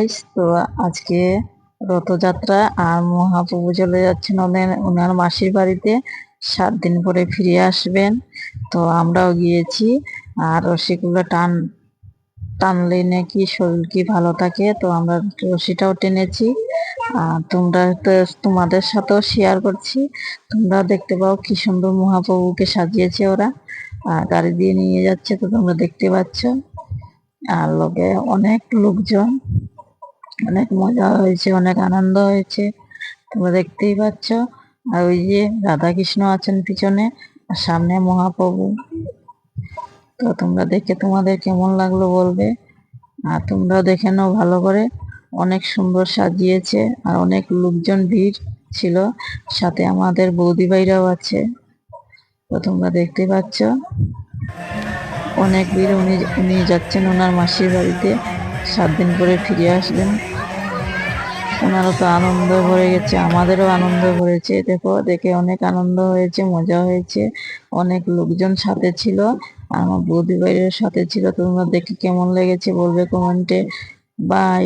Guys তো আজকে রথযাত্রা আর মহাপ্রভু চলে যাচ্ছেন ওদের, ওনার মাসির বাড়িতে। সাত দিন পরে ফিরে আসবেন। তো আমরাও গিয়েছি। আর রসিগুলো টান, টানলে নাকি শরীর কি ভালো থাকে, তো আমরা রশিটাও টেনেছি। আর তোমরা তো তোমাদের সাথেও শেয়ার করছি। তোমরা দেখতে পাও কি সুন্দর মহাপ্রভুকে সাজিয়েছে ওরা। আর গাড়ি দিয়ে নিয়ে যাচ্ছে, তো তোমরা দেখতে পাচ্ছ। আর লোকে অনেক লোকজন। অনেক মজা হয়েছে, অনেক আনন্দ হয়েছে। তোমরা দেখতেই পাচ্ছ। আর ওই যে রাধা কৃষ্ণ আছেন পিছনে, আর সামনে মহাপ্রভু। তো তোমরা দেখে তোমাদের কেমন লাগল বলবে? আর তোমরা দেখে নাও ভালো করে। অনেক সুন্দর সাজিয়েছে, আর অনেক লোকজন ভিড় ছিল। সাথে আমাদের বৌদি ভাইরাও আছে। তো তোমরা দেখতে পাচ্ছ। অনেক ভিড়, উনি উনি যাচ্ছেন ওনার মাসির বাড়িতে। সাত দিন পরে ফিরে আসবেন। ওনারও তো আনন্দ ভরে গেছে, আমাদেরও আনন্দ ভরেছে। দেখো, দেখে অনেক আনন্দ হয়েছে, মজা হয়েছে। অনেক লোকজন সাথে ছিল আমার বৌদি বাইরের সাথে ছিল। তোমরা দেখে কেমন লেগেছে বলবে কমেন্টে। বাই।